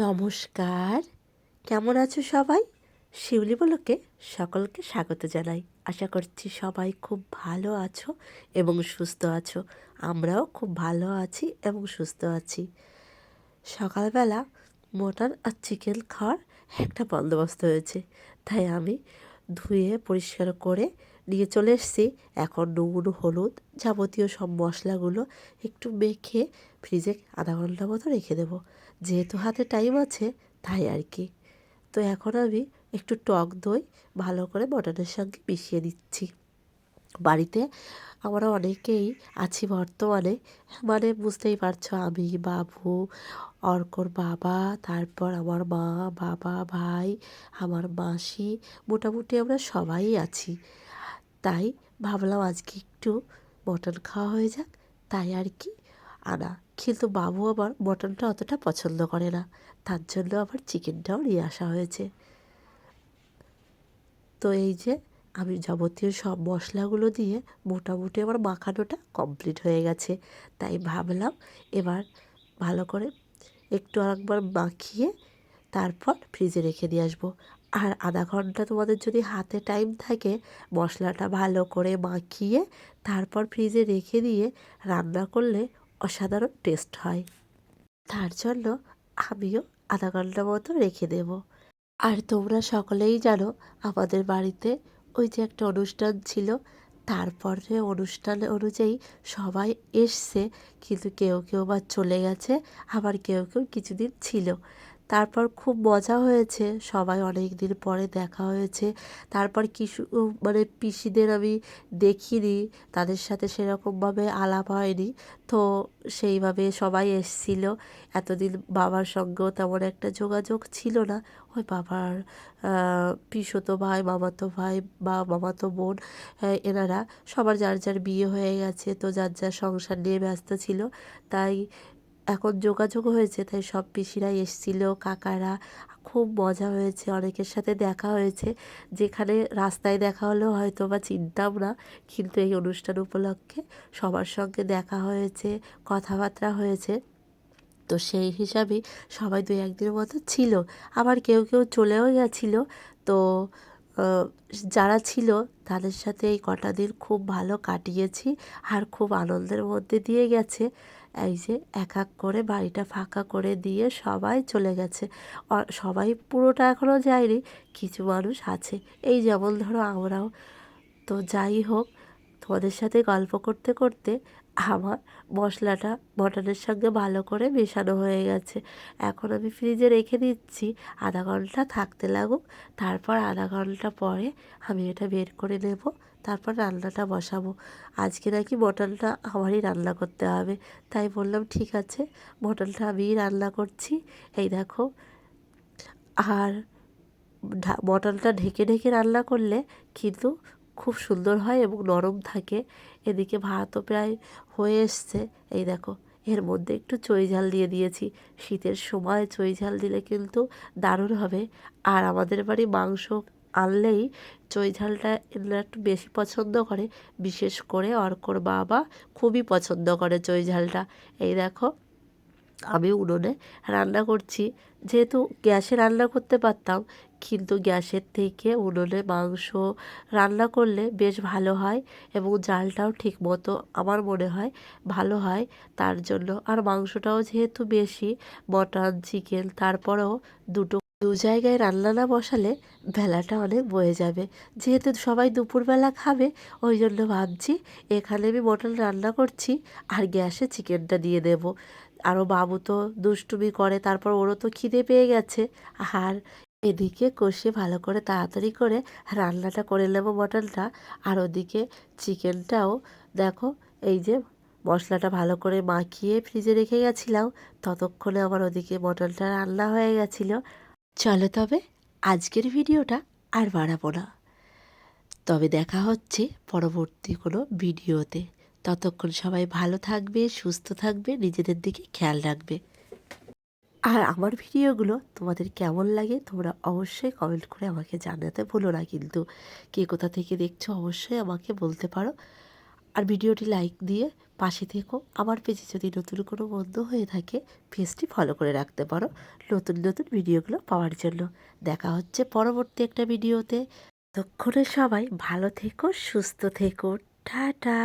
নমস্কার। কেমন আছো সবাই? শিউলি বলকে সকলকে স্বাগত জানাই। আশা করছি সবাই খুব ভালো আছো এবং সুস্থ আছো। আমরাও খুব ভালো আছি এবং সুস্থ আছি। সকালবেলা মটন আর চিকেন খাওয়ার একটা বন্দোবস্ত হয়েছে। তাই আমি ধুয়ে পরিষ্কার করে নিয়ে চলে এসেছি। এখন নুন, হলুদ যাবতীয় সব মশলাগুলো একটু মেখে ফ্রিজে আধা ঘণ্টা মতো রেখে দেবো। যেহেতু হাতে টাইম আছে, তাই আর কি। তো এখন আমি একটু টক দই ভালো করে মটনের সঙ্গে মিশিয়ে দিচ্ছি বাড়িতে আমরা অনেকেই আছি বর্তমানে। মানে বুঝতেই পারছ, আমি, বাবু, অর্কর বাবা, তারপর আমার মা, বাবা, ভাই, আমার মাসি, মোটামুটি আমরা সবাই আছি। তাই ভাবলাম আজকে একটু মটন খাওয়া হয়ে যাক, তাই আর কি? আনা, কিন্তু বাবু আবার মটনটা অতটা পছন্দ করে না, তার জন্য আবার চিকেনটাও নিয়ে আসা হয়েছে। তো এই যে আমি যাবতীয় সব মশলাগুলো দিয়ে মোটামুটি আমার মাখানোটা কমপ্লিট হয়ে গেছে। তাই ভাবলাম এবার ভালো করে একটু আরেকবার মাখিয়ে তারপর ফ্রিজে রেখে দিয়ে আসব। আর আধা ঘণ্টা তোমাদের যদি হাতে টাইম থাকে মশলাটা ভালো করে মাখিয়ে তারপর ফ্রিজে রেখে দিয়ে রান্না করলে অসাধারণ টেস্ট হয়। তার জন্য আমিও আধা ঘণ্টা মতো রেখে দেব। আর তোমরা সকলেই জানো আমাদের বাড়িতে ওই যে একটা অনুষ্ঠান ছিল, তারপরে অনুষ্ঠান অনুযায়ী সবাই এসছে, কিন্তু কেউ কেউ বা চলে গেছে, আবার কেউ কেউ কিছুদিন ছিল। তারপর খুব মজা হয়েছে। সবাই অনেক দিন পরে দেখা হয়েছে। তারপর কিছু মানে পিসিদের আমি দেখিনি। তাদের সাথে সেরকমভাবে আলাপ হয়নি। তো সেইভাবে সবাই এসছিল। এতদিন বাবার সঙ্গেও তেমন একটা যোগাযোগ ছিল না। ওই বাবার পিসতো ভাই, মামাতো ভাই বা মামাতো বোন এনারা সবার যার যার বিয়ে হয়ে গেছে। তো যার যার সংসার নিয়ে ব্যস্ত ছিল। তাই এখন যোগাযোগ হয়েছে, তাই সব পিসিরাই এসেছিল, কাকারা, খুব মজা হয়েছে, অনেকের সাথে দেখা হয়েছে, যেখানে রাস্তায় দেখা হলেও হয়তো বা চিনতাম না, কিন্তু এই অনুষ্ঠান উপলক্ষে সবার সঙ্গে দেখা হয়েছে, কথাবার্তা হয়েছে। তো সেই হিসাবে সবাই দু একদিনের মতো ছিল, আবার কেউ কেউ চলেও গেছিল। তো যারা ছিল তাদের সাথে এই কটা দিন খুব ভালো কাটিয়েছি, আর খুব আনন্দের মধ্যে দিয়ে গেছে। এই যে এক এক করে বাড়িটা ফাঁকা করে দিয়ে সবাই চলে গেছে। সবাই পুরোটা এখনও যায়নি, কিছু মানুষ আছে। এই যেমন ধরো আমরাও। তো যাই হোক তোমাদের সাথে গল্প করতে করতে আমার মশলাটা মটনের সঙ্গে ভালো করে মেশানো হয়ে গেছে। এখন আমি ফ্রিজে রেখে দিচ্ছি। আধা ঘণ্টা থাকতে লাগুক, তারপর আধা ঘণ্টা পরে আমি এটা বের করে নেব, তারপর রান্নাটা বসাবো। আজকে নাকি মটনটা আমারই রান্না করতে হবে, তাই বললাম ঠিক আছে, মটনটা আমিই রান্না করছি। এই দেখো, আর মটনটা ঢেকে ঢেকে রান্না করলে কিন্তু খুব সুন্দর হয় এবং নরম থাকে। এদিকে ভাতও প্রায় হয়ে এসছে। এই দেখো, এর মধ্যে একটু চই ঝাল দিয়ে দিয়েছি। শীতের সময় চই ঝাল দিলে কিন্তু দারুণ হবে। আর আমাদের বাড়ি মাংস আনলেই চই ঝালটা একটু বেশি পছন্দ করে। বিশেষ করে অর্কর বাবা খুবই পছন্দ করে চই ঝালটা। এই দেখো আমি উনুনে রান্না করছি। যেহেতু গ্যাসে রান্না করতে পারতাম, কিন্তু গ্যাসের থেকে উনুনে মাংস রান্না করলে বেশ ভালো হয় এবং জালটাও ঠিক মতো আমার মনে হয় ভালো হয়। তার জন্য আর মাংসটাও যেহেতু বেশি, মটন, চিকেন, তারপরেও দুটো দু জায়গায় রান্না না বসালে বেলাটা অনেক বয়ে যাবে। যেহেতু সবাই দুপুরবেলা খাবে, ওই জন্য ভাবছি এখানে আমি মটন রান্না করছি আর গ্যাসে চিকেনটা দিয়ে দেব। আরও বাবু তো দুষ্টুমি করে, তারপর ওরও তো খিদে পেয়ে গেছে। আর এদিকে কষে ভালো করে তাড়াতাড়ি করে রান্নাটা করে নেব মটনটা। আর ওদিকে চিকেনটাও দেখো, এই যে মশলাটা ভালো করে মাখিয়ে ফ্রিজে রেখে গেছিলাম, ততক্ষণে আমার ওদিকে মটনটা রান্না হয়ে গেছিল। চলো তবে আজকের ভিডিওটা আর বাড়াবো না। তবে দেখা হচ্ছে পরবর্তী কোনো ভিডিওতে। ততক্ষণ সবাই ভালো থাকবে, সুস্থ থাকবে, নিজেদের দিকে খেয়াল রাখবে। আর আমার ভিডিওগুলো তোমাদের কেমন লাগে তোমরা অবশ্যই কমেন্ট করে আমাকে জানাতে ভুলো না কিন্তু। কে কোথা থেকে দেখছ অবশ্যই আমাকে বলতে পারো। আর ভিডিওটি লাইক দিয়ে পাশে থেকো। আমার পেজে যদি নতুন কোনো বন্ধু হয়ে থাকে, পেজটি ফলো করে রাখতে পারো নতুন নতুন ভিডিওগুলো পাওয়ার জন্য। দেখা হচ্ছে পরবর্তী একটা ভিডিওতে। ততক্ষণে সবাই ভালো থেকো, সুস্থ থেকো। টাটা।